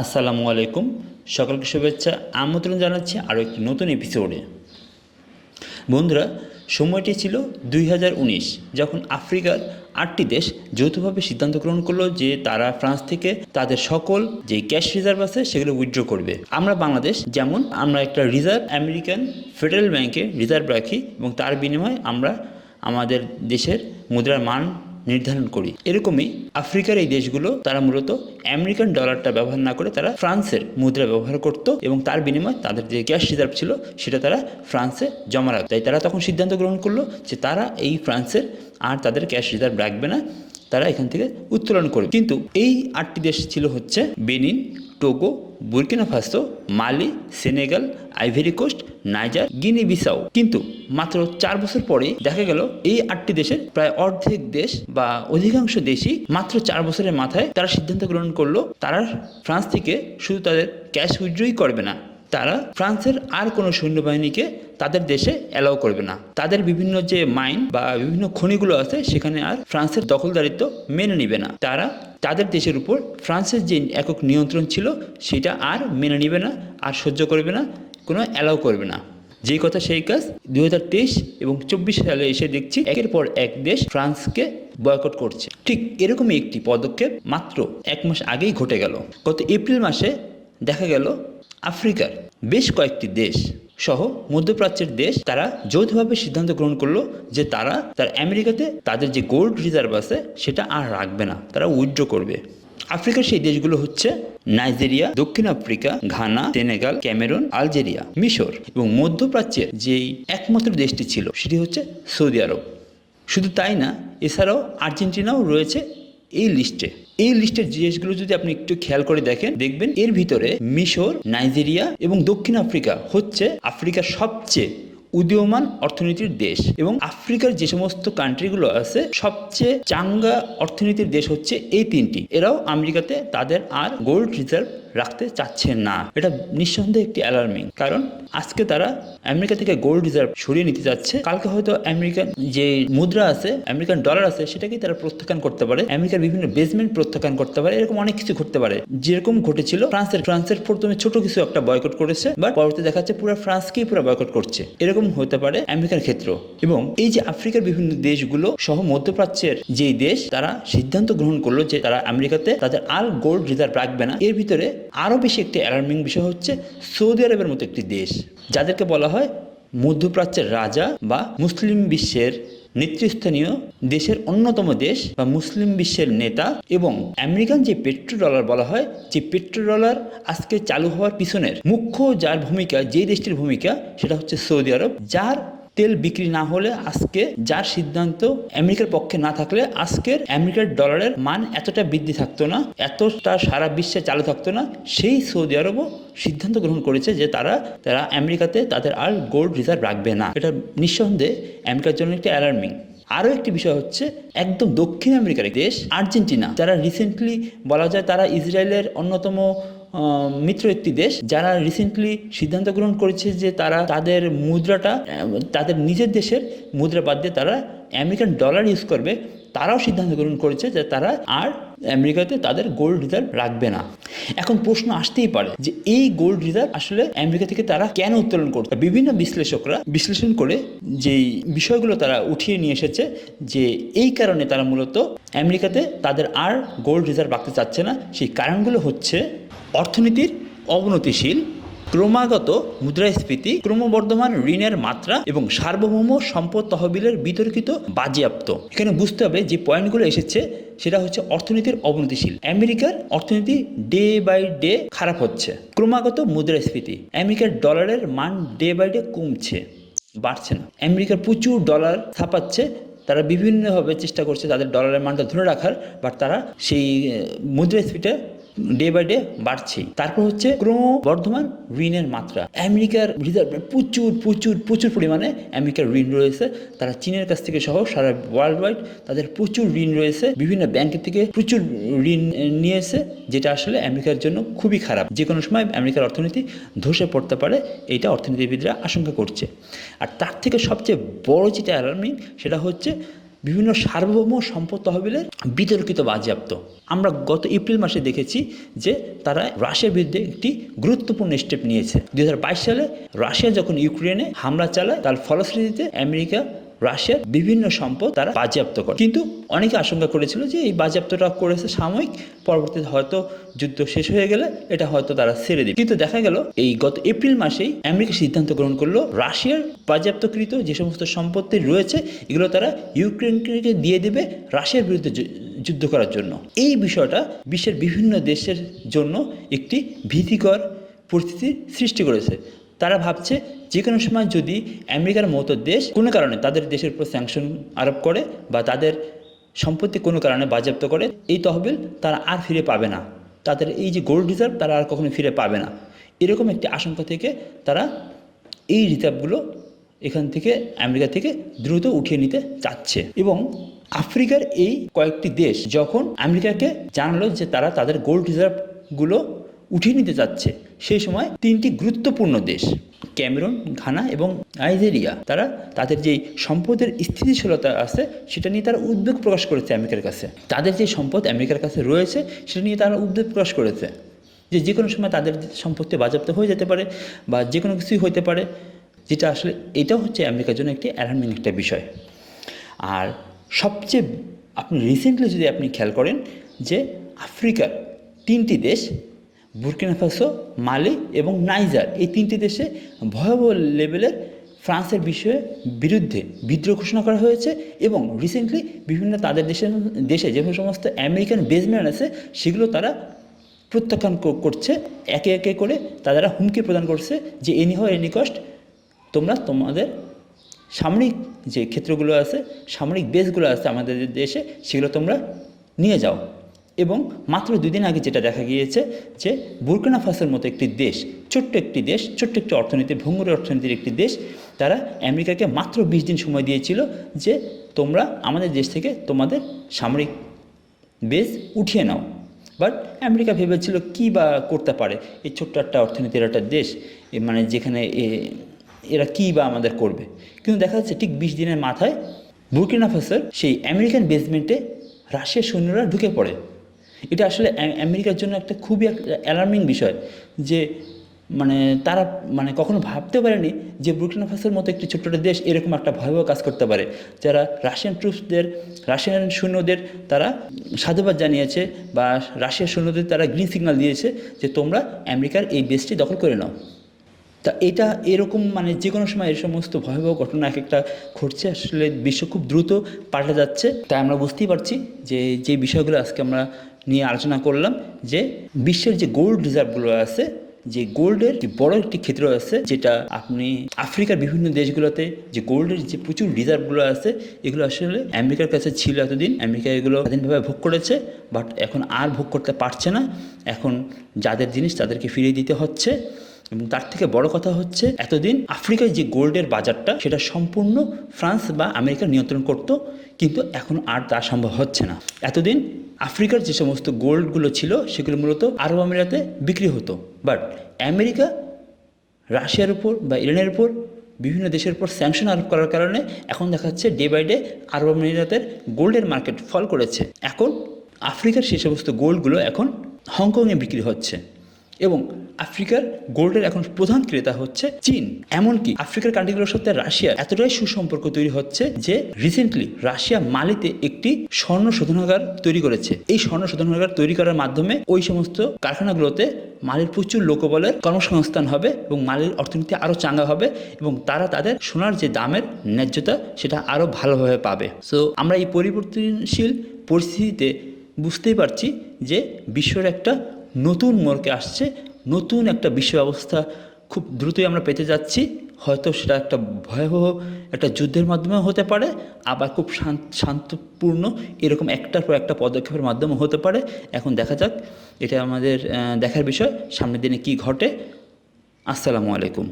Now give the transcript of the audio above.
আসসালামু আলাইকুম। সকলকে শুভেচ্ছা। আমন্ত্রণ জানাচ্ছি আরও একটি নতুন এপিসোডে বন্ধুরা, সময়টি ছিল দুই হাজার উনিশ, যখন আফ্রিকার আটটি দেশ যৌথভাবে সিদ্ধান্ত গ্রহণ করল যে তারা ফ্রান্স থেকে তাদের সকল যে ক্যাশ রিজার্ভ আছে সেগুলো উইথড্র করবে। আমরা বাংলাদেশ, যেমন আমরা একটা রিজার্ভ আমেরিকান ফেডারেল ব্যাংকে রিজার্ভ রাখি এবং তার বিনিময়ে আমরা আমাদের দেশের মুদ্রার মান নির্ধারণ করি। এরকমই আফ্রিকার এই দেশগুলো তারা মূলত আমেরিকান ডলারটা ব্যবহার না করে তারা ফ্রান্সের মুদ্রা ব্যবহার করত এবং তার বিনিময়ে তাদের যে ক্যাশ রিজার্ভ ছিল সেটা তারা ফ্রান্সে জমা রাখত। তাই তারা তখন সিদ্ধান্ত গ্রহণ করল যে তারা এই ফ্রান্সের আর তাদের ক্যাশ রিজার্ভ রাখবে না। তারা এখান থেকে উত্তোলন করবে কিন্তু এই আটটি দেশ ছিল হচ্ছে Benin, Togo, Burkina Faso, Mali, Senegal, Ivory Coast, Niger Guinea Bissau কিন্তু মাত্র চার বছর পরে দেখা গেল এই আটটি দেশের প্রায় অর্ধেক দেশ বা অধিকাংশ দেশই মাত্র চার বছরের মাথায় তারা সিদ্ধান্ত গ্রহণ করল, তারা ফ্রান্স থেকে শুধু তাদের ক্যাশ উইথড্রই করবে না, তারা ফ্রান্সের আর কোনো সৈন্যবাহিনীকে তাদের দেশে অ্যালাউ করবে না। তাদের বিভিন্ন যে মাইন বা বিভিন্ন খনিগুলো আছে, সেখানে আর ফ্রান্সের দখলদারিত্ব মেনে নিবে না। তারা তাদের দেশের উপর ফ্রান্সের যে একক নিয়ন্ত্রণ ছিল, সেটা আর মেনে নিবে না, আর সহ্য করবে না, কোনো অ্যালাউ করবে না। যেই কথা সেই কাজ দু হাজার তেইশ এবং চব্বিশ সালে এসে দেখছি, একের পর এক দেশ ফ্রান্সকে বয়কট করছে। ঠিক এরকমই একটি পদক্ষেপ মাত্র এক মাস আগেই ঘটে গেল। গত এপ্রিল মাসে দেখা গেল আফ্রিকার বেশ কয়েকটি দেশ সহ মধ্যপ্রাচ্যের দেশ তারা যৌথভাবে সিদ্ধান্ত গ্রহণ করল যে তারা, তার আমেরিকাতে তাদের যে গোল্ড রিজার্ভ আছে, সেটা আর রাখবে না, তারা উইথড্র করবে। আফ্রিকার সেই দেশগুলো হচ্ছে নাইজেরিয়া, দক্ষিণ Africa, Ghana, Senegal, Cameroon, Algeria, মিশর এবং মধ্যপ্রাচ্যের যেই একমাত্র দেশটি ছিল, সেটি হচ্ছে সৌদি আরব। শুধু তাই না, এছাড়াও আর্জেন্টিনাও রয়েছে এই লিস্টে এই লিস্টের জিনিসগুলো যদি আপনি একটু খেয়াল করে দেখেন, দেখবেন এর ভিতরে মিশর, নাইজেরিয়া এবং দক্ষিণ আফ্রিকা হচ্ছে আফ্রিকার সবচেয়ে উদীয়মান অর্থনীতির দেশ এবং আফ্রিকার যে সমস্ত কান্ট্রিগুলো আছে, সবচেয়ে চাঙ্গা অর্থনীতির দেশ হচ্ছে এই তিনটি। এরাও আমেরিকাতে তাদের আর গোল্ড রিজার্ভ রাখতে চাচ্ছে না। এটা নিঃসন্দেহে একটি অ্যালার্মিং কারণ আজকে তারা আমেরিকা থেকে গোল্ড রিজার্ভ সরিয়ে নিতে যাচ্ছে। কালকে হয়তো আমেরিকান যে মুদ্রা আছে, আমেরিকান ডলার আছে, সেটাকেই তারা প্রত্যাখ্যান করতে পারে। আমেরিকার বিভিন্ন বেসমেন্ট প্রত্যাখ্যান করতে পারে। এরকম অনেক কিছু ঘটতে পারে। যেরকম ঘটেছিল ফ্রান্সের। ফ্রান্সের প্রথমে ছোট কিছু একটা বয়কট করেছে বা পরবর্তী দেখা যাচ্ছে পুরো ফ্রান্সকেই পুরো বয়কট করছে। এরকম হতে পারে আমেরিকার ক্ষেত্র। এবং এই যে আফ্রিকার বিভিন্ন দেশগুলো সহ মধ্যপ্রাচ্যের যেই দেশ, তারা সিদ্ধান্ত গ্রহণ করল যে তারা আমেরিকাতে তাদের আর গোল্ড রিজার্ভ রাখবে না। এর ভিতরে আরও বেশি একটি অ্যালার্মিং বিষয় হচ্ছে সৌদি আরবের মতো একটি দেশ, যাদেরকে বলা হয় মধ্যপ্রাচ্যের রাজা বা মুসলিম বিশ্বের নেতৃস্থানীয় দেশের অন্যতম দেশ বা মুসলিম বিশ্বের নেতা এবং আমেরিকান যে পেট্রো ডলার বলা হয়, যে পেট্রো ডলার আজকে চালু হওয়ার পিছনের মুখ্য যার ভূমিকা, যে দেশটির ভূমিকা, সেটা হচ্ছে সৌদি আরব, যার তেল বিক্রি না হলে আজকে যার সিদ্ধান্ত আমেরিকার পক্ষে না থাকলে আজকের আমেরিকার ডলারের মান এতটা বৃদ্ধি থাকতো না, এতটা সারা বিশ্বে চালু থাকতো না, সেই সৌদি আরবও সিদ্ধান্ত গ্রহণ করেছে যে তারা তারা আমেরিকাতে তাদের আর গোল্ড রিজার্ভ রাখবে না। এটা নিঃসন্দেহে আমেরিকার জন্য একটি অ্যালার্মিং আরও একটি বিষয় হচ্ছে, একদম দক্ষিণ আমেরিকার দেশ, আর্জেন্টিনা, যারা রিসেন্টলি বলা যায় তারা ইসরায়েলের অন্যতম মিত্র একটি দেশ যারা রিসেন্টলি সিদ্ধান্ত গ্রহণ করেছে যে তারা তাদের মুদ্রাটা তাদের নিজের দেশের মুদ্রা বাদ দিয়ে তারা আমেরিকান ডলার ইউজ করবে, তারাও সিদ্ধান্ত গ্রহণ করেছে যে তারা আর আমেরিকাতে তাদের গোল্ড রিজার্ভ রাখবে না। এখন প্রশ্ন আসতেই পারে যে এই গোল্ড রিজার্ভ আসলে আমেরিকা থেকে তারা কেন উত্তোলন করছে? বিভিন্ন বিশ্লেষকরা বিশ্লেষণ করে যেই বিষয়গুলো তারা উঠিয়ে নিয়ে এসেছে যে এই কারণে তারা মূলত আমেরিকাতে তাদের আর গোল্ড রিজার্ভ রাখতে চাচ্ছে না। সেই কারণগুলো হচ্ছে অর্থনীতির অবনতিশীল ক্রমাগত মুদ্রাস্ফীতি, ক্রমবর্ধমান ঋণের মাত্রা এবং সার্বভৌম সম্পদ তহবিলের বিতর্কিত বাজেয়াপ্ত। এখানে বুঝতে হবে যে পয়েন্টগুলো এসেছে, সেটা হচ্ছে অর্থনীতির অবনতিশীল। আমেরিকার অর্থনীতি ডে বাই ডে খারাপ হচ্ছে। ক্রমাগত মুদ্রাস্ফীতি। আমেরিকার ডলারের মান ডে বাই ডে কমছে, বাড়ছে না। আমেরিকার প্রচুর ডলার ছাপাচ্ছে, তারা বিভিন্নভাবে চেষ্টা করছে তাদের ডলারের মানটা ধরে রাখার, বাট তারা সেই মুদ্রাস্ফীতিটা ডে বাই ডে বাড়ছেই তারপর হচ্ছে ক্রমবর্ধমান ঋণের মাত্রা। আমেরিকার রিজার্ভ প্রচুর প্রচুর প্রচুর পরিমাণে আমেরিকার ঋণ রয়েছে। তারা চীনের কাছ থেকে সহ সারা ওয়ার্ল্ড ওয়াইড তাদের প্রচুর ঋণ রয়েছে। বিভিন্ন ব্যাংকের থেকে প্রচুর ঋণ নিয়েছে, যেটা আসলে আমেরিকার জন্য খুবই খারাপ। যে কোনো সময় আমেরিকার অর্থনীতি ধসে পড়তে পারে এইটা অর্থনীতিবিদরা আশঙ্কা করছে। আর তার থেকে সবচেয়ে বড় যেটা অ্যালার্মিং সেটা হচ্ছে বিভিন্ন সার্বভৌম সম্পদ তহবিলের বিতর্কিত বাজেয়াপ্ত। আমরা গত এপ্রিল মাসে দেখেছি যে তারা রাশিয়ার বিরুদ্ধে একটি গুরুত্বপূর্ণ স্টেপ নিয়েছে। দু হাজার বাইশ সালে রাশিয়া যখন ইউক্রেনে হামলা চালায়, তার ফলশ্রুতিতে আমেরিকা রাশিয়ার বিভিন্ন সম্পদ তারা বাজেয়াপ্ত করে। কিন্তু অনেকে আশঙ্কা করেছিল যে এই বাজেয়াপ্তটা করেছে সাময়িক, পরবর্তীতে হয়তো যুদ্ধ শেষ হয়ে গেলে এটা হয়তো তারা ছেড়ে দিবে। কিন্তু দেখা গেল, এই গত এপ্রিল মাসেই আমেরিকা সিদ্ধান্ত গ্রহণ করল, রাশিয়ার বাজেয়াপ্তকৃত যে সমস্ত সম্পত্তি রয়েছে, এগুলো তারা ইউক্রেনকে দিয়ে দেবে রাশিয়ার বিরুদ্ধে যুদ্ধ করার জন্য। এই বিষয়টা বিশ্বের বিভিন্ন দেশের জন্য একটি ভীতিকর পরিস্থিতির সৃষ্টি করেছে। তারা ভাবছে যে কোনো সময় যদি আমেরিকার মতো দেশ কোনো কারণে তাদের দেশের উপর স্যাংশন আরোপ করে বা তাদের সম্পত্তি কোনো কারণে বাজেয়াপ্ত করে, এই তহবিল তারা আর ফিরে পাবে না। তাদের এই যে গোল্ড রিজার্ভ তারা আর কখনো ফিরে পাবে না। এরকম একটি আশঙ্কা থেকে তারা এই রিজার্ভগুলো এখান থেকে আমেরিকা থেকে দ্রুত উঠিয়ে নিতে চাচ্ছে। এবং আফ্রিকার এই কয়েকটি দেশ যখন আমেরিকাকে জানালো যে তারা তাদের গোল্ড রিজার্ভগুলো উঠিয়ে নিতে চাচ্ছে সেই সময় তিনটি গুরুত্বপূর্ণ দেশ, ক্যামেরুন, ঘানা এবং নাইজেরিয়া, তারা তাদের যেই সম্পদের স্থিতিশীলতা আছে, সেটা নিয়ে তারা উদ্বেগ প্রকাশ করেছে আমেরিকার কাছে। তাদের যে সম্পদ আমেরিকার কাছে রয়েছে, সেটা নিয়ে তারা উদ্বেগ প্রকাশ করেছে। যে যে কোনো সময় তাদের সম্পত্তি বাজেয়াপ্ত হয়ে যেতে পারে বা যে কোনো কিছুই হতে পারে, যেটা আসলে এটাও হচ্ছে আমেরিকার জন্য একটি অ্যালার্মিং একটা বিষয়। আর সবচেয়ে আপনি রিসেন্টলি যদি আপনি খেয়াল করেন যে আফ্রিকার তিনটি দেশ বুর্কিনা ফাসো মালি এবং নাইজার এই তিনটি দেশে ভয়াবহ লেভেলের ফ্রান্সের বিষয়ে বিরুদ্ধে বিদ্রোহ ঘোষণা করা হয়েছে এবং রিসেন্টলি বিভিন্ন তাদের দেশের দেশে যে সমস্ত আমেরিকান বেসম্যান আছে, সেগুলো তারা প্রত্যাখ্যান করছে। একে একে করে তারা হুমকি প্রদান করছে যে এনি হয় এনি কষ্ট তোমরা তোমাদের সামরিক যে ক্ষেত্রগুলো আছে, সামরিক বেসগুলো আছে আমাদের দেশে, সেগুলো তোমরা নিয়ে যাও। এবং মাত্র দুদিন আগে যেটা দেখা গিয়েছে যে বুরকিনা ফাসোর মতো একটি দেশ, ছোট্ট একটি দেশ, ছোট্ট একটি অর্থনীতি, ভঙ্গুর অর্থনীতির একটি দেশ, তারা আমেরিকাকে মাত্র বিশ দিন সময় দিয়েছিল যে তোমরা আমাদের দেশ থেকে তোমাদের সামরিক বেস উঠিয়ে নাও। বাট আমেরিকা ভেবেছিল কী বা করতে পারে? এই ছোট্ট একটা অর্থনীতির একটা দেশ মানে যেখানে এরা কী বা আমাদের করবে? কিন্তু দেখা যাচ্ছে ঠিক বিশ দিনের মাথায় বুর্কিনা ফাসোর সেই আমেরিকান বেসমেন্টে রাশিয়ার সৈন্যরা ঢুকে পড়ে। এটা আসলে আমেরিকার জন্য একটা খুবই অ্যালার্মিং বিষয় যে মানে তারা মানে কখনো ভাবতে পারেনি যে ব্রুকিনা ফাসের মতো একটি ছোট্ট একটা দেশ এরকম একটা ভয়াবহ কাজ করতে পারে। যারা রাশিয়ান ট্রুপসদের রাশিয়ান সৈন্যদের তারা সাধুবাদ জানিয়েছে বা রাশিয়ার সৈন্যদের তারা গ্রিন সিগন্যাল দিয়েছে যে তোমরা আমেরিকার এই বেসটি দখল করে নাও। তা এটা এরকম মানে যে কোনো সময় এই সমস্ত ভয়াবহ ঘটনা এক একটা ঘটছে, আসলে বিশ্ব খুব দ্রুত পাল্টে যাচ্ছে। তাই আমরা বুঝতেই পারছি যে যে বিষয়গুলো আজকে আমরা নিয়ে আলোচনা করলাম যে, বিশ্বের যে গোল্ড রিজার্ভগুলো আছে, যে গোল্ডের যে বড় একটি ক্ষেত্র আছে, যেটা আপনি আফ্রিকার বিভিন্ন দেশগুলোতে যে গোল্ডের যে প্রচুর রিজার্ভগুলো আছে, এগুলো আসলে আমেরিকার কাছে ছিল এতদিন। আমেরিকা এগুলো স্বাধীনভাবে ভোগ করেছে বাট এখন আর ভোগ করতে পারছে না। এখন যাদের জিনিস তাদেরকে ফিরিয়ে দিতে হচ্ছে। এবং তার থেকে বড় কথা হচ্ছে এতদিন আফ্রিকায় যে গোল্ডের বাজারটা, সেটা সম্পূর্ণ ফ্রান্স বা আমেরিকা নিয়ন্ত্রণ করত, কিন্তু এখন আর তা সম্ভব হচ্ছে না। এতদিন আফ্রিকার যে সমস্ত গোল্ডগুলো ছিল, সেগুলো মূলত আরব আমিরাতে বিক্রি হতো। বাট আমেরিকা, রাশিয়ার উপর বা ইরানের উপর, বিভিন্ন দেশের উপর স্যাংশন আরোপ করার কারণে এখন দেখা যাচ্ছে ডে বাই ডে আরব আমিরাতের গোল্ডের মার্কেট ফল করেছে। এখন আফ্রিকার সেই সমস্ত গোল্ডগুলো এখন হংকংয়ে বিক্রি হচ্ছে। এবং আফ্রিকার গোল্ডের এখন প্রধান ক্রেতা হচ্ছে চীন। এমনকি আফ্রিকার কান্ট্রিগুলোর সাথে রাশিয়ার এতটাই সুসম্পর্ক তৈরি হচ্ছে যে রিসেন্টলি রাশিয়া মালিতে একটি স্বর্ণ শোধনাগার তৈরি করেছে। এই স্বর্ণ শোধনাগার তৈরি করার মাধ্যমে ওই সমস্ত কারখানাগুলোতে মালের প্রচুর লোকবলের কর্মসংস্থান হবে এবং মালের অর্থনীতি আরও চাঙ্গা হবে এবং তারা তাদের সোনার যে দামের ন্যায্যতা সেটা আরও ভালোভাবে পাবে। সো আমরা এই পরিবর্তনশীল পরিস্থিতিতে বুঝতেই পারছি যে বিশ্বের একটা নতুন মোড়কে আসছে, নতুন একটা বিশ্ব ব্যবস্থা খুব দ্রুতই আমরা পেতে যাচ্ছি। হয়তো সেটা একটা ভয়াবহ একটা যুদ্ধের মাধ্যমেও হতে পারে, আবার খুব শান্ত শান্তপূর্ণ এরকম একটার পর একটা পদক্ষেপের মাধ্যমে হতে পারে। এখন দেখা যাক, এটা আমাদের দেখার বিষয়। সামনের দিনে কি ঘটে। আসসালামু আলাইকুম।